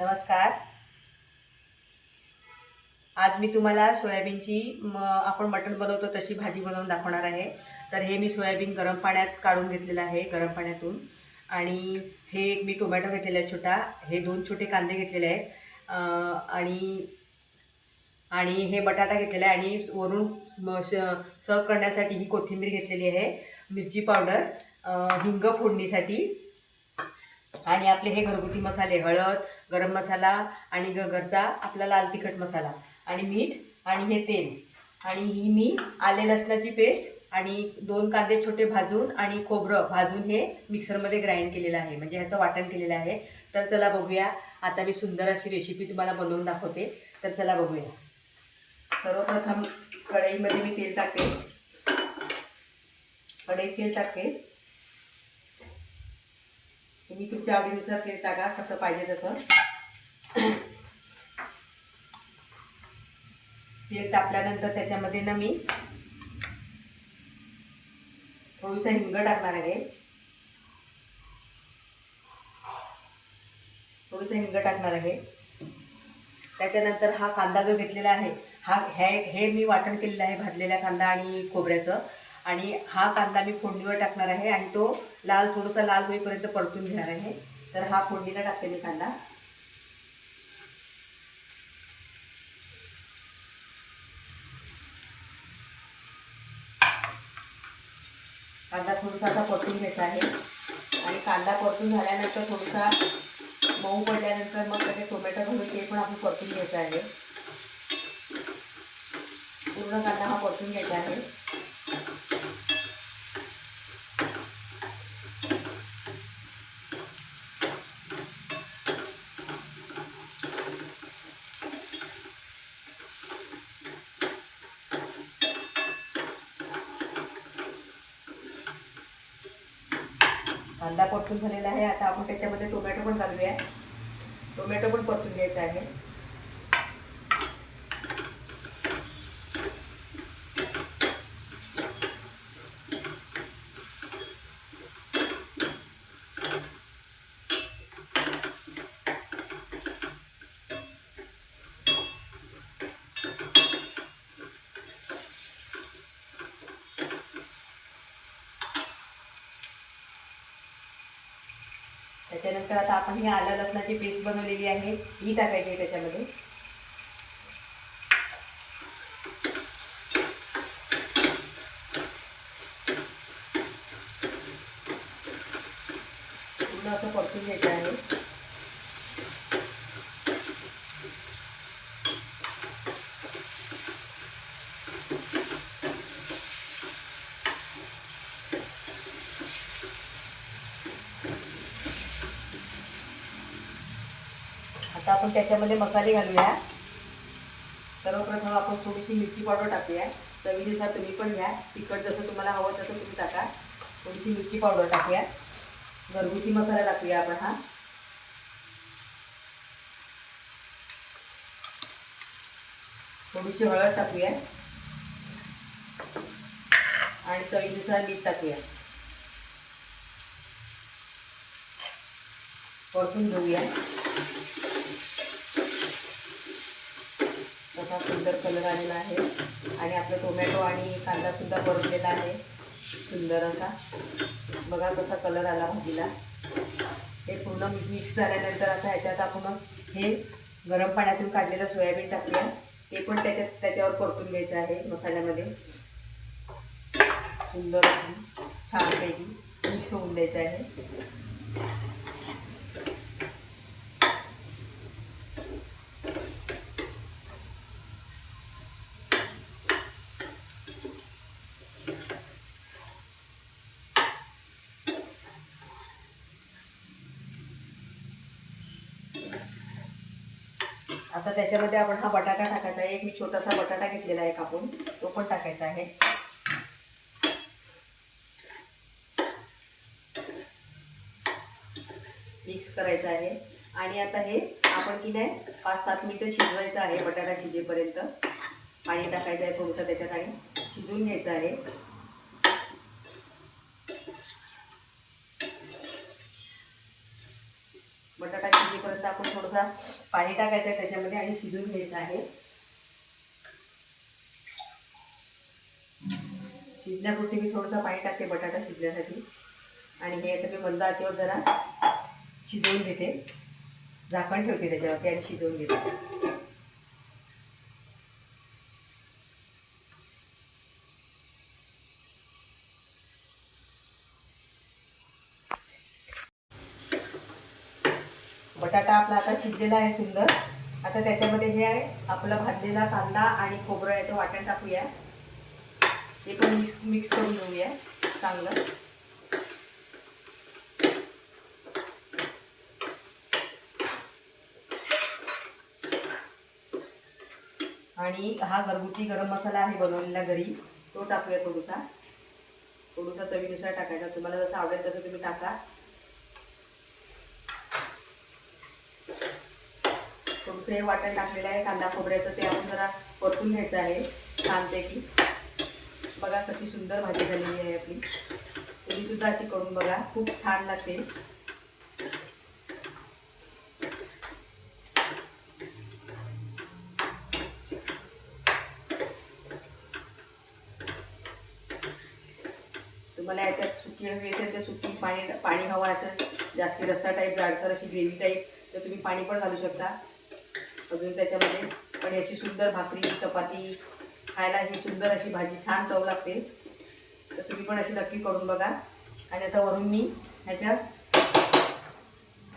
नमस्कार. आज मी तुम्हाला सोयाबीनची म आपण मटण बनवतो तशी भाजी बनवून दाखवणार आहे. तर हे मी सोयाबीन गरम पाण्यात काढून घेतलेलं आहे गरम पाण्यातून. आणि हे एक मी टोमॅटो घेतलेला आहे छोटा. हे दोन छोटे कांदे घेतलेले आहेत. आणि आणि हे बटाटा घेतलेला आहे. आणि वरून म- श- सर्व करण्यासाठी ही कोथिंबीर घेतलेली आहे. मिरची पावडर हिंग फोडणीसाठी. आणि आपले हे घरगुती मसाले हळद गरम मसाला आणि गगरचा घरचा आपला लाल तिखट मसाला आणि मीठ आणि हे तेल. आणि ही मी आले लसणाची पेस्ट आणि दोन कांदे छोटे भाजून आणि खोबरं भाजून हे मिक्सरमध्ये ग्राइंड केलेलं आहे. म्हणजे ह्याचं वाटण केलेलं आहे. तर चला बघूया. आता मी सुंदर अशी रेसिपी तुम्हाला बनवून दाखवते. तर चला बघूया. सर्वप्रथम कढईमध्ये मी तेल टाकते कढईत तेल टाकते तुम्ही तुमच्या आवडीनुसार तेल टाका कसं पाहिजे तसं. तेल टाकल्यानंतर त्याच्यामध्ये ना मी थोडंसं हिंग टाकणार आहे. थोडंसं हिंग टाकणार आहे. त्याच्यानंतर हा कांदा जो घेतलेला आहे हा हे हे मी वाटण केलेलं आहे भाजलेला कांदा आणि खोबऱ्याचं. आणि हा कांदा मी फोडणीवर टाकणार आहे आणि तो लाल थोडासा लाल होईपर्यंत परतून घेणार आहे. तर हा फोडणीला टाकते मी कांदा. कांदा थोडासा आता परतून घ्यायचा आहे. आणि कांदा परतून झाल्यानंतर थोडासा मऊ पडल्यानंतर मग त्याचे टोमॅटो घालून ते पण आपण परतून घ्यायचं आहे. पूर्ण कांदा हा परतून घ्यायचा आहे. कांदा परतून झालेला आहे? आता आपण त्याच्यामध्ये टोमॅटो पण घालूया. टोमॅटो पण परतून घ्यायचा आहे. त्याच्यानंतर आता आपण ही आलं लसणाची पेस्ट बनवलेली आहे. ही टाकायची आहे त्याच्यामध्ये. पूर्ण असं परतून घ्यायचं आहे आता आपण त्याच्यामध्ये मसाले घालूया. सर्वप्रथम आपण थोडीशी मिरची पावडर टाकूया. चवीनुसार तुम्ही पण घ्या. तिखट जसं तुम्हाला हवं तसं तुम्ही टाका. थोडीशी मिरची पावडर टाकूया. घरगुती मसाला टाकूया आपण हा. थोडीशी हळद टाकूया. आणि चवीनुसार मीठ टाकूया. परतून घेऊया. तसा सुंदर कलर आलेला आहे. आणि आपलं टोमॅटो आणि कांदा सुद्धा परतलेला आहे. सुंदर असा. बघा कसा कलर आला भाजीला. हे पूर्ण मिक्स झाल्यानंतर आता ह्याच्यात आपण हे गरम पाण्यातून काढलेलं सोयाबीन टाकूया. ते पण त्याच्यात त्याच्यावर परतून घ्यायचं आहे मसाल्यामध्ये. सुंदर छानपैकी मिक्स होऊन द्यायचं आहे. आता त्याच्यामध्ये आपण हा बटाटा टाकायचा आहे. एक मी छोटासा बटाटा घेतलेला आहे कापून. तो पण टाकायचा आहे. मिक्स करायचं आहे. आणि आता हे आपण की नाही पाच सात मिनटं शिजवायचं आहे बटाटा शिजेपर्यंत. पाणी टाकायचं आहे थोडंसं त्याच्यात आणि शिजून घ्यायचं आहे. बटाटा शिजेपर्यंत आपण थोडंसं पाणी टाकायचं आहे त्याच्यामध्ये आणि शिजून घ्यायचं आहे. शिजण्यापुरती मी थोडंसं पाणी टाकते बटाटा शिजण्यासाठी आणि हे आता मी मंद आचेवर जरा शिजवून घेते. झाकण ठेवते त्याच्यावरती आणि शिजवून घेते. बटाटा आपला आता शिजलेला आहे सुंदर. आता त्याच्यामध्ये हे आहे आपला भाजलेला कांदा आणि खोबरं आहे तो वाटण टाकूया. ते पण मिक्स मिक्स करून घेऊया चांगलं. आणि हा घरगुती गरम मसाला आहे बनवलेला घरी. तो टाकूया थोडासा. थोडासा चवीनुसार टाकायचा. तुम्हाला जसं आवडेल तसं तुम्ही टाका. थोडंसं हे वाटण टाकलेलं आहे कांदा खोबऱ्याचं ते आपण जरा परतून घ्यायचं आहे छानपैकी. बघा कशी सुंदर भाजी झालेली आहे आपली. तुम्ही सुद्धा अशी करून बघा खूप छान लागते. तुम्हाला याच्यात सुकी हवी असेल तर सुकी पाणी पाणी हवं असेल जास्ती रस्ता टाईप जाडसर अशी ग्रेव्ही टाईप तर तुम्ही पाणी पण घालू शकता. अजून त्याच्यामध्ये. पण याची सुंदर भाकरी चपाती खायला ही सुंदर अशी भाजी छान चव लागते. तर तुम्ही पण अशी नक्की करून बघा. आणि आता वरून मी ह्याच्यात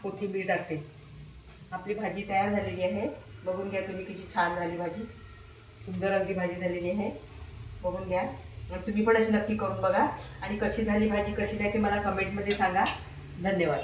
कोथिंबीर टाकते. आपली भाजी तयार झालेली आहे. बघून घ्या तुम्ही कशी छान झाली भाजी. सुंदर अगदी भाजी झालेली आहे. बघून घ्या. मग तुम्ही पण अशी नक्की करून बघा. आणि कशी झाली भाजी कशी नाही ते मला कमेंटमध्ये सांगा. धन्यवाद.